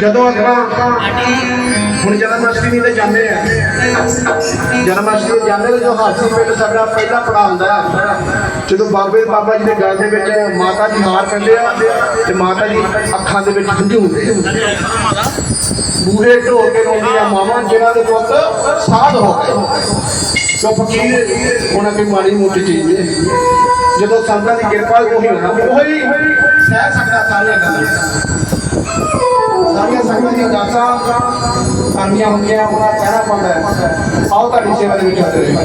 ਜਦੋਂ ਆਪਾਂ ਹੁਣ ਜਨਮ ਅਸ਼ਟਮੀ ਤੇ ਜਾਂਦੇ ਆ ਜਨਮ ਅਸ਼ਟਮੀ ਤੇ ਜਾਂਦੇ ਜੋ ਹਾਸੀ ਪਿੰਡ ਸਾਡਾ ਪਹਿਲਾ ਪੜਾ ਹੁੰਦਾ ਹੈ। ਜਦੋਂ ਬਾਬੇ ਬਾਬਾ ਜੀ ਦੇ ਗਲ ਦੇ ਵਿੱਚ ਮਾਤਾ ਜੀ ਮਾਰ ਪੈਂਦੇ ਆ ਤੇ ਮਾਤਾ ਜੀ ਅੱਖਾਂ ਦੇ ਵਿੱਚ ਹੰਝੂ ਹੁੰਦੇ ਬੂਹੇ ਢੋ ਕੇ ਰੋਂਦੀਆਂ ਮਾਵਾਂ, ਜਿਨ੍ਹਾਂ ਦੇ ਪੁੱਤ ਸਾਧ ਹੋ ਗਏ। ਸੋ ਫਕੀਰ ਉਹਨਾਂ ਕੋਈ ਮਾੜੀ ਮੋਟੀ ਚੀਜ਼ ਨਹੀਂ ਜਦੋਂ ਸੰਤਾਂ ਦੀ ਕਿਰਪਾ ਉਹੀ ਹੋਣਾ ਉਹੀ ਸਹਿ ਸਕਦਾ ਸਾਰੀਆਂ ਗੱਲਾਂ ਸਾਰੀਆਂ ਸੰਗਤਾਂ ਦੀਆਂ ਦਾਤਾਂ ਕਰਨੀਆਂ ਹੁੰਦੀਆਂ, ਉਹਨਾਂ ਕਹਿਣਾ ਪੈਂਦਾ ਹੈ। ਆਓ ਤੁਹਾਡੀ ਸੇਵਾ ਦੇ ਵਿੱਚ ਹਾਜ਼ਰ ਹਾਂ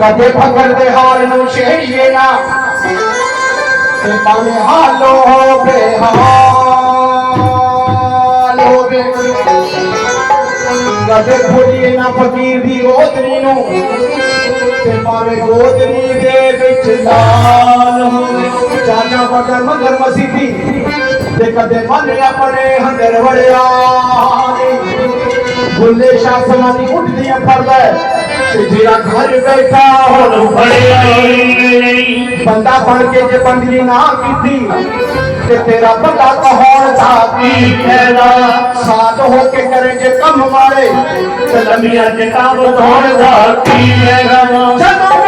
ਕਦੇ ਫਕਰ ਦੇ ਹਾਲ ਨੂੰ ਛੇੜੀਏ ਨਾ, ਤੇ ਪਾਵੇਂ ਹਾਲੋ ਹੋਵੇ ਹਾਲ। ਹੋਵੇ ਕਦੇ ਖੋਲੀਏ ਨਾ ਫਕੀਰ ਦੀ ਗੋਦਰੀ ਨੂੰ, ਤੇ ਪਾਵੇਂ ਗੋਦਰੀ ਦੇ ਵਿੱਚ ਲਾਲ ਹੋਵੇ ਚਾਚਾ ਬਗਰ ਮਗਰ ਮਸੀਦੀ ਤੇ ਕਦੇ ਮਨ ਆਪਣੇ ਹੰਦਰ ਵੜਿਆ ਬੁੱਲੇ ਸ਼ਾਸਨਾਂ ਦੀ ਉੱਠਦੀਆਂ ਫੜਦਾ ਤੇ ਜਿਹੜਾ ਘਰ ਬੈਠਾ ਹੁਣ ਬੜਿਆ ਬੰਦਾ ਬਣ ਕੇ ਜੇ ਬੰਦਗੀ ਨਾ ਕੀਤੀ, ਤੇ ਤੇਰਾ ਬੰਦਾ ਕਹਾਉਣ ਦਾ ਕੀ ਫਾਇਦਾ? ਸਾਥ ਹੋ ਕੇ ਕਰੇ ਜੇ ਕੰਮ ਮਾਰੇ ਤੇ ਲੰਮੀਆਂ ਜਟਾਂ ਵਧਾਉਣ ਦਾ ਕੀ ਹੈਗਾ ਜਦੋਂ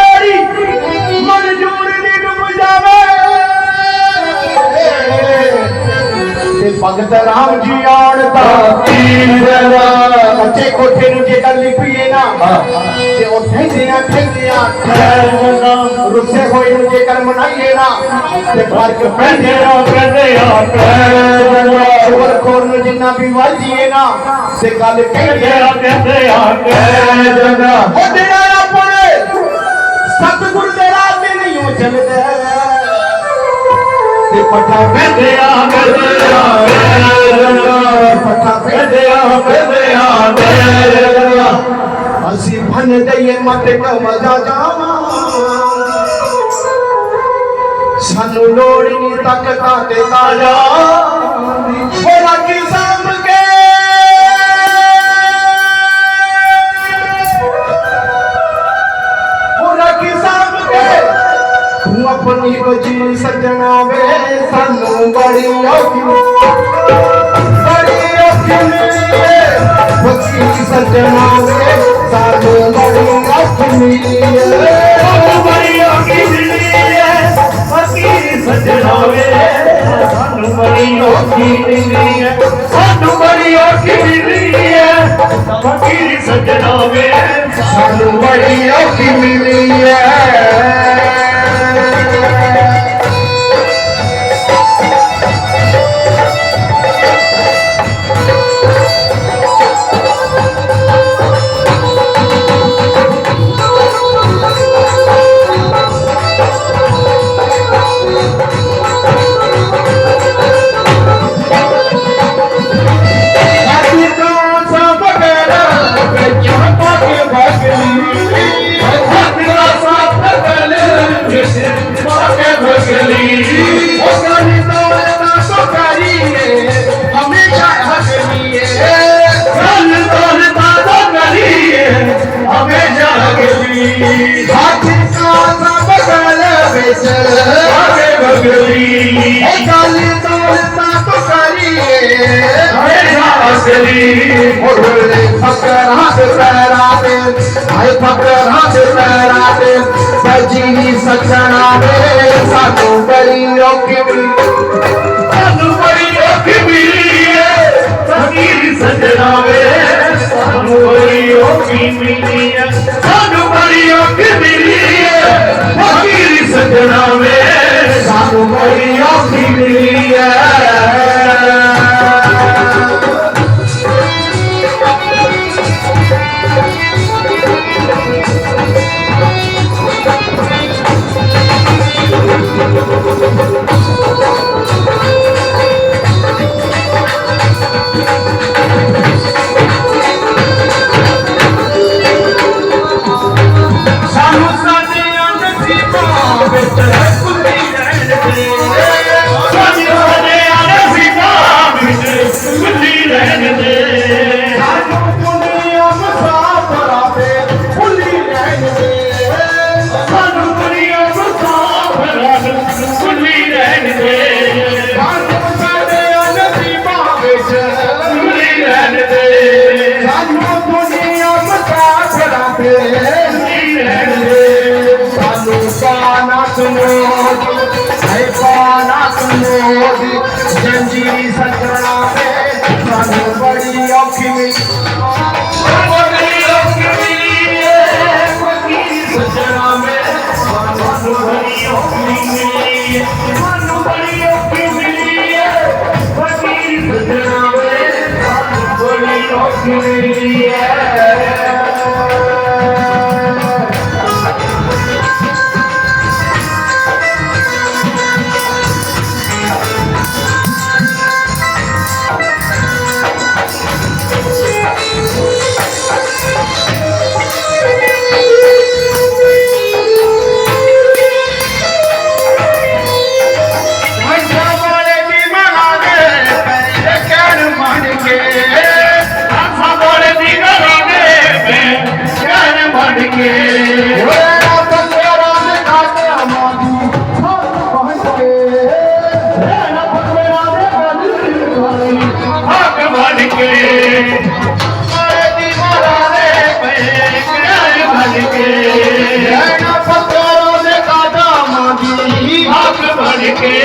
ਭਗਤ ਰਾਮ ਜੀ ਆਉਣ ਦਾ ਕੀ ਫਾਇਦਾ ਕੱਚੇ ਕੋਠੇ ਨੂੰ ਜੇ ਗੱਲ ਲਿਪੀਏ ਨਾ ਤੇ ਉਹ ਠਹਿੰਦੀਆਂ ਠਹਿੰਦੀਆਂ ਰੁੱਸੇ ਹੋਏ ਨੂੰ ਜੇਕਰ ਮਨਾਈਏ ਨਾ ਤੇ ਫ਼ਰਕ ਪੈਂਦੇ ਨਾ। ਕਹਿੰਦੇ ਆ ਸ਼ੁਗਰ ਖੋਰ ਨੂੰ ਜਿੰਨਾ ਵੀ ਵਾਜੀਏ ਨਾ ਤੇ ਗੱਲ ਕਹਿੰਦੇ ਆ। ਕਹਿੰਦੇ ਆ ਜਗਾ ਉਹ ਜਿਹੜਾ ਆਪਣੇ ਸਤਿਗੁਰ ਦੇ ਰਾਹ ਤੇ ਨਹੀਂ ਚੱਲਦਾ। ਤੇ ਪੱਠਾ ਕਹਿੰਦੇ ਆ। ਕਹਿੰਦੇ ਭਨ ਦਈਏ ਮਤ ਮਜ਼ਾ ਜਾਵਾਂ। ਸਾਨੂੰ ਲੋੜ ਨਹੀਂ ਤੱਕਤਾ ਤੇ ਤਾਜਾ। ਉਹ ਰਾਖੀ ਸਾਂਭ ਕੇ। ਉਹ ਰਾਖੀ ਸਾਂਭ ਕੇ। ਤੂੰ ਆਪਣੀ ਬਜੀ ਸੱਜਣਾ ਵੇ ਸਾਨੂੰ ਬੜੀ ਔਖੀ ਬੜੀ ਔਖੀ। ਬਖਸ਼ੀ ਸੱਜਣਾ ਵੇ ਸਾਨੂੰ ਬੜੀ ਔਖੀ ਮਿਲੀ ਏ ਸਾਨੂੰ ਬੜੀ ਫਕੀਰ ਸੱਜਣਾ ਵੇ ਸਾਨੂੰ ਬੜੀ ਔਖੀ ਮਿਲੀ ਹੈ। ਸਾਨੂੰ ਬੜੀ ਔਖੀ ਮਿਲੀ ਹੈ ਫਕੀਰ ਸੱਜਣਾ ਵੇ ਸਾਨੂੰ ਬੜੀ ਔਖੀ ਮਿਲੀ ਬਗੜਾ ਵਿੱਚ ਮਾਕੇ ਭਗਲੀ ਉਹ ਸਾਡੀ ਦੌਲਤ ਸੁਖਾਰੀ ਏ ਹਮੇ ਜਾਗਲੀ ਮੁਰਲੇ ਫਕਰਾਂ ਦੇ ਪੈਰਾਂ ਤੇ ਆਏ ਫਕਰਾਂ ਦੇ ਪੈਰਾਂ ਤੇ ਸਜੀਨੀ ਸੱਜਣਾ ਵੇ ਸਾਨੂੰ ਬੜੀ ਔਖੀ ਮਿਲੀ ਸਾਨੂੰ ਬੜੀ ਔਖੀ ਮਿਲੀ ਏ ਫਕੀਰ ਸੱਜਣਾ ਵੇ ਸਾਨੂੰ ਬੜੀ ਔਖੀ ਮਿਲੀ ਏ ਸਾਨੂੰ ਬੜੀ ਔਖੀ ਮਿਲੀ ਏ ਫਕੀਰ ਸੱਜਣਾ ਵੇ। ਸਾਨੂੰ ਬੜੀ ਔਖੀ ਮਿਲੀ ਹੈ पाना मोदी जंजीरी सजना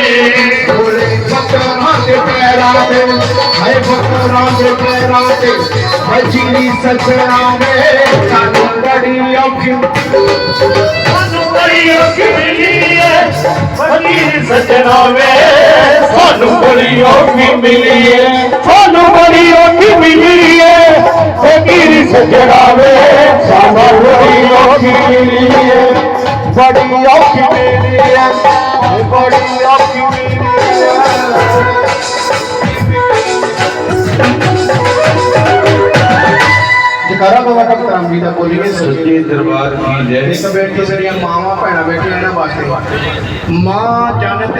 ਮੰਨ ਕੇ ਓਏ ਪੱਤਰਾਂ ਦੇ ਪੈਰਾਂ ਤੇ ਹਾਏ ਪੱਤਰਾਂ ਦੇ ਪੈਰਾਂ ਤੇ ਮਜੀਰੀ ਸੱਜਣਾ ਵੇ ਸਾਨੂੰ ਬੜੀ ਔਖੀ ਸਾਨੂੰ ਬੜੀ ਔਖੀ ਮਿਲੀ ਏ ਫਕੀਰ ਸੱਜਣਾ ਵੇ ਸਾਨੂੰ ਬੜੀ ਔਖੀ ਮਿਲੀ ਏ ਸਾਨੂੰ ਬੜੀ ਔਖੀ ਮਿਲੀ ਏ ਫਕੀਰ ਸੱਜਣਾ ਵੇ ਸਾਨੂੰ ਬੜੀ ਔਖੀ ਮਿਲੀ ਏ ਬੜੀ ਮਾਂ ਜਨਤ